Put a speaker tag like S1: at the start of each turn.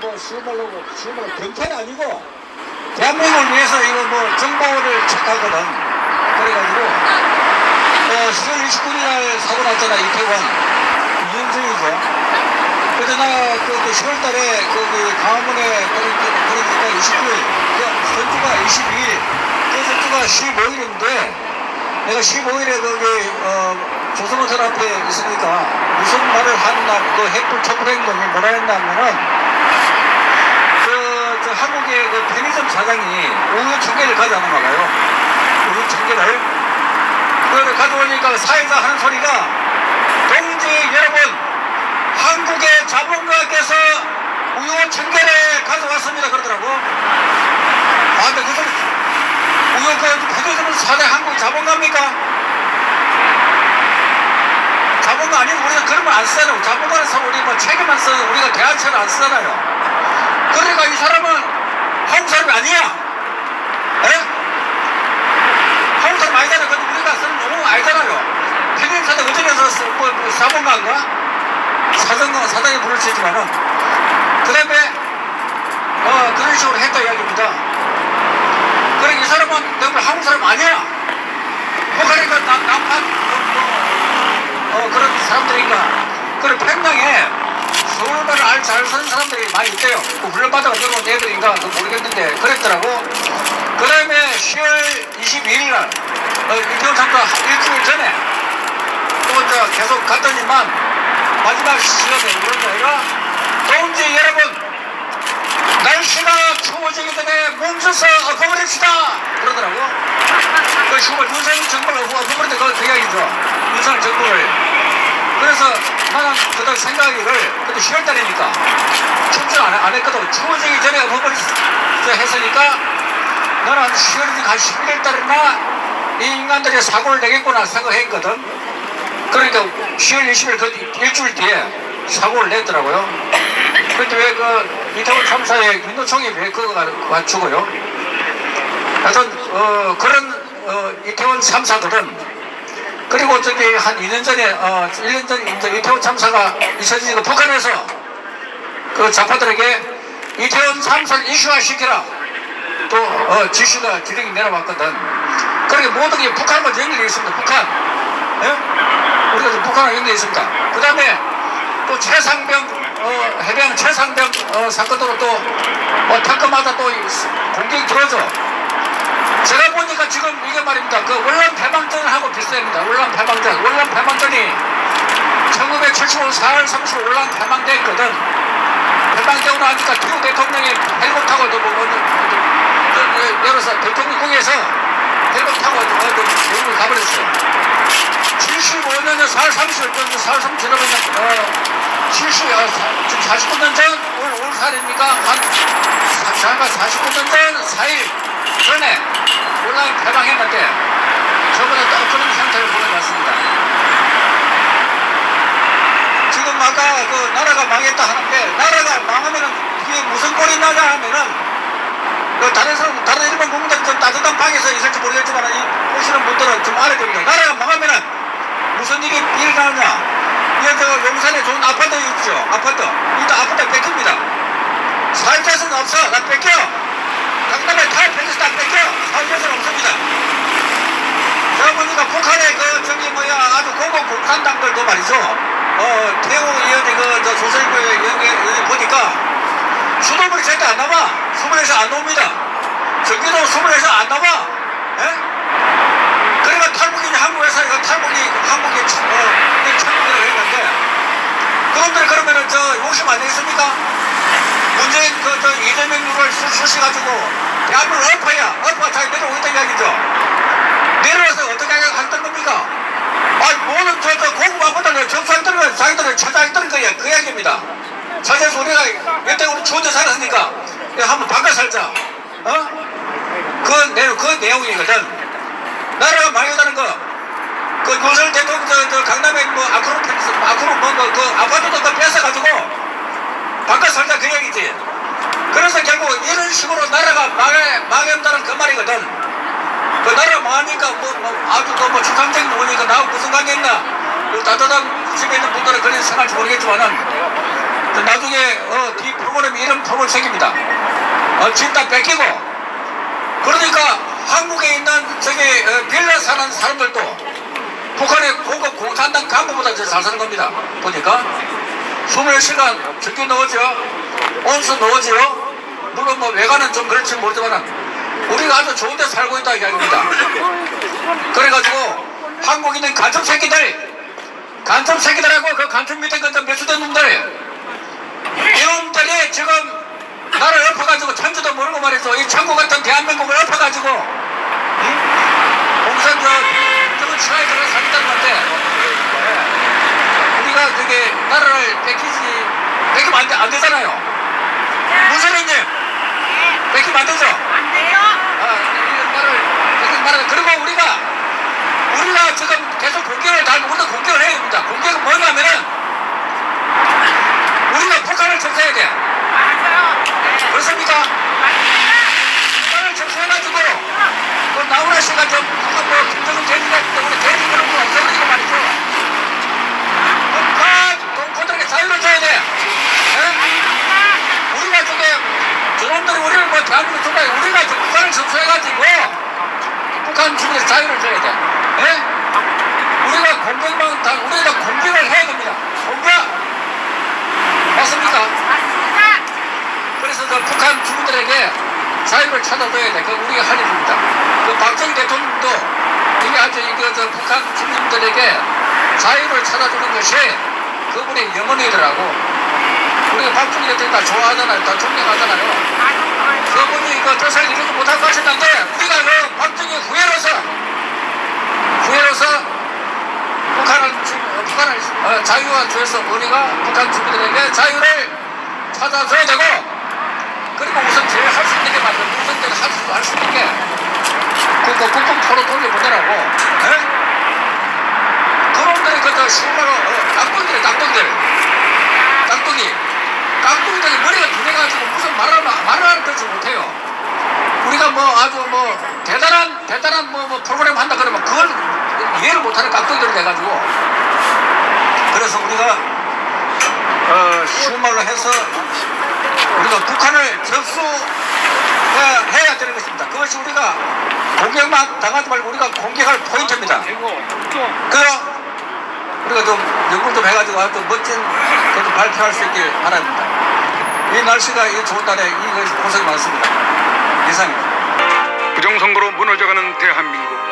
S1: 뭐 쉬운 말로 경찰이 아니고 대한민국을 위해서 이거 뭐 정보를 체크하거든. 그래가지고 어 10월 29일 날 사고 났잖아 이태원 이현승이죠. 그때 나그 그 10월 달에 거기 강화문에 그러니까 그러니까 29일 그 선주가 22일 그 선주가 15일인데 내가 15일에 거기 어 조선호텔 앞에 있으니까 무슨 말을 하느냐 그 햇불 촛불 행동이 뭐라 했냐면은 그, 저 한국의 그 편의점 사장이 우유 천 개를 가져오는 거가요 우유 천 개를 그걸 가져오니까 사회자 하는 소리가 동지 여러분 한국의 자본가께서 우유 천 개를 가져왔습니다 그러더라고 아 근데 그 소리 우유 그 편의점 사장 한국 자본가입니까? 자본가 아니면 우리가 그런 말안 쓰잖아요. 자본가는 사 우리 뭐 책임만 써 우리가 대한체를 안 쓰잖아요. 그러니까 이 사람은 한국 사람이 아니야. 에? 한국 사람 아니잖아요. 근데 우리가 쓰는 아니잖아요. 편의점 사장 어쩌면서 뭐, 뭐 자본가인가? 사장가 사장이 부를 수 있지만은 그 다음에 어 그런 식으로 했다 이야기입니다. 그래 이 사람은 내가 한국 사람 아니야. 북한이가 남, 남한 어, 어, 그런 사람들이니까 그런 평양에 서울말을 알잘 쓰는 사람들이 많이 있대요. 그 훈련받아가 들어온 애들인가 그 모르겠는데 그랬더라고. 그 다음에 10월 22일 날 어, 이태원 참가 일주일 전에 또 이제 계속 갔더니만 마지막 시간에 이런 거가 동지 여러분 날씨가 추워지기 전에 뭉쳐서 엎어버립시다 그러더라고 그 휴가 윤석열 정부를 엎어버린다 그, 그 이야기죠 윤석열 정부를 그래서 나는 그때 생각이를 그때 10월 달이니까. 춥지 안, 안 했거든. 추워지기 전에 엎어버리자 했으니까 나는 10월이니까 한 11월 달이나 이 인간들이 사고를 내겠구나 생각했거든. 그러니까 10월 20일 그 일주일 뒤에 사고를 냈더라고요. 근데 왜 그 이태원 참사에 민노총이 왜 그거가 맞추고요? 하여튼 어, 그런 어, 이태원 참사들은 그리고 저기 한 2년 전에 어, 1년 전에 이제 이태원 참사가 있어지니까 북한에서 그 좌파들에게 이태원 참사를 이슈화 시키라 또 어, 지시가 지령이 내려왔거든. 그러니까 모든 게 북한과 연결되어 있습니다. 북한. 예? 우리가 북한과 연결되어 있습니다. 그 다음에 또 최상병 어, 해병 최상병 어, 사건으로 또 어, 탁구마다 또 공격이 들어오죠. 제가 보니까 지금 이게 말입니다. 그 월남 패망전하고 비슷합니다. 월남 패망전. 월남 패망전이 1975년 4월 30일 월남 패망됐거든. 패망되고 나니까 태국 대통령이 헬기 타고 열어서 대통령궁에서 헬기 타고 미국을 가버렸어요. 75년에 4월 30일, 4월 30일 지나면, 어, 70, 아, 사- 지금 49년 전, 올, 올 살입니까? 한, 잠깐 49년 전 4일 전에 온라인 개방했는데, 저번에 또 그런 상태를 보내놨습니다. 지금 아까 그 나라가 망했다 하는데, 나라가 망하면은 이게 무슨 꼴이 나냐 하면은, 그 다른 사람, 다른 일반 국민들 좀 따뜻한 방에서 있을지 모르겠지만, 이 보시는 분들은 좀 알아야 됩니다. 나라가 망하면은 무슨 일이 일어나냐? 저 용산에 좋은 아파트 있죠? 아파트. 일단 아파트 뺏깁니다. 사회자는 없어. 나 뺏겨. 강남에 다 뺏겨서 다 뺏겨. 사회자는 없습니다. 제가 보니까 북한의 그, 저기 뭐야, 아주 고급 공산당들 그 말이죠. 어, 태우 의원이 그, 저 조선일보에 여기, 보니까 수돗물이 절대 안 나와. 수문에서 안 나옵니다. 전기도 수문에서 안 나와. 예? 그러니까 탈북이 한국에서 이거 탈북이 한국에 어, 천국이라고 했는데 그분들 그러면은 저 욕심 안 되겠습니까? 문재인 그저 이재명 누를 수시가지고 대한민국 엎어야 엎어가 잘 내려오겠다 이야기죠. 내려와서 어떻게 할던 겁니까? 아니 모든 저, 저 고급 아파트를 정상들은 자기들을 찾아했던 거야 그 이야기입니다. 사실 우리가 여태 우리 데 살았으니까 한번 바꿔 살자. 어? 그 내용 그 내용이거든. 나라가 망했다는 거. 그 윤석열 대통령 저, 저 강남에 뭐 아크로 펜스 아크로 뭐그 그 아파트도 그 뺏어가지고 바꿔 살자 그 얘기지. 그래서 결국 이런 식으로 나라가 망해 망한다는 그 말이거든. 그 나라 망하니까 뭐, 뭐 아주 그뭐 주상적인 뭐니까 나하고 무슨 관계 있나? 그 따뜻한 집에 있는 분들은 그런 생각할지 모르겠지만은 그 나중에 어, 뒤 프로그램 이런 프로 위험을 생깁니다. 어, 집다 뺏기고 그러니까 한국에 있는 저기 어, 빌라 사는 사람들도 북한의 고급 공산당 간부보다 더 잘 사는 겁니다. 보니까 24시간 적기 넣어죠. 온수 넣어죠. 물론 뭐 외관은 좀 그럴지 모르지만 우리가 아주 좋은 데 살고 있다 이야기입니다. 그래가지고 한국에 있는 간첩 새끼들 간첩 새끼들하고 그 간첩 밑에 그 몇수된 놈들 이놈들이 지금 나를 엎어가지고 천주도 모르고 말이죠. 이 천국 같은 대한민국을 엎어가지고 응? 공산 저 저거 치아에 들어 살겠다는 건데 그게 나라를 뺏기면 안, 돼, 안 되잖아요. 문선생님 뺏기면 안 되죠. 아, 이 나라를 안 돼. 그리고 우리가 우리가 지금 계속 공격을 해야 됩니다. 공격은 뭐냐면은 우리가 북한을 정서해야 돼. 그렇습니까? 북한을 정서해가지고 그 나훈아 씨가 좀 북한 뭐 김정은 대리가 때문에 대리 그런 거 없어버리고 말이죠. 북한 동포들에게 자유를 줘야 돼. 예? 우리가 저게 저놈들이 우리를 뭐 대한민국 정말 우리가 북한을 정서해가지고 북한 주민의 자유를 줘야 돼. 예? 우리가 공격만 다 우리가 공격을 해야 됩니다. 공격 맞습니까? 그래서 그 북한 주민들에게 자유를 찾아줘야 돼. 그 우리가 할 일입니다. 그 박정희 대통령도 이게 아주 이거 저 북한 주민들에게 자유를 찾아주는 것이 그분의 영혼이더라고. 우리가 박정희 대통령 다 좋아하잖아요. 다 존경하잖아요. 그분이 그 뜻을 이루지 못할 것이었는데 우리가 그 박정희 후예로서 후예로서 북한을 북한을 어, 자유화 주에서 우리가 북한 주민들에게 자유를 찾아줘야 되고 그리고 우선 제일 할 수 있는 게 맞아요. 우선 제일 할수 할수 있는 게 그거 국군 포로 돌려보내라고. 예? 그놈들이 그저 실마로 어, 깍두기들이 깍두기들 깍두기 깍두기들이 머리가 두뇌가지고 무슨 말을 말을 듣지 못해요. 우리가 뭐 아주 뭐 대단한 대단한 뭐, 뭐 프로그램 한다 그러면 그걸 이해를 못하는 깍두기들이 돼가지고 그래서 우리가 어, 쉬운 말로 해서 우리가 북한을 접수해야 해야 되는 것입니다. 그것이 우리가 공격만 당하지 말고 우리가 공격할 포인트입니다. 그럼 우리가 좀 연구를 좀 해가지고 아주 멋진 것도 발표할 수 있길 바랍니다. 이 날씨가 이 좋은 날에 이 고생이 많습니다. 이상입니다.
S2: 부정선거로 무너져가는 대한민국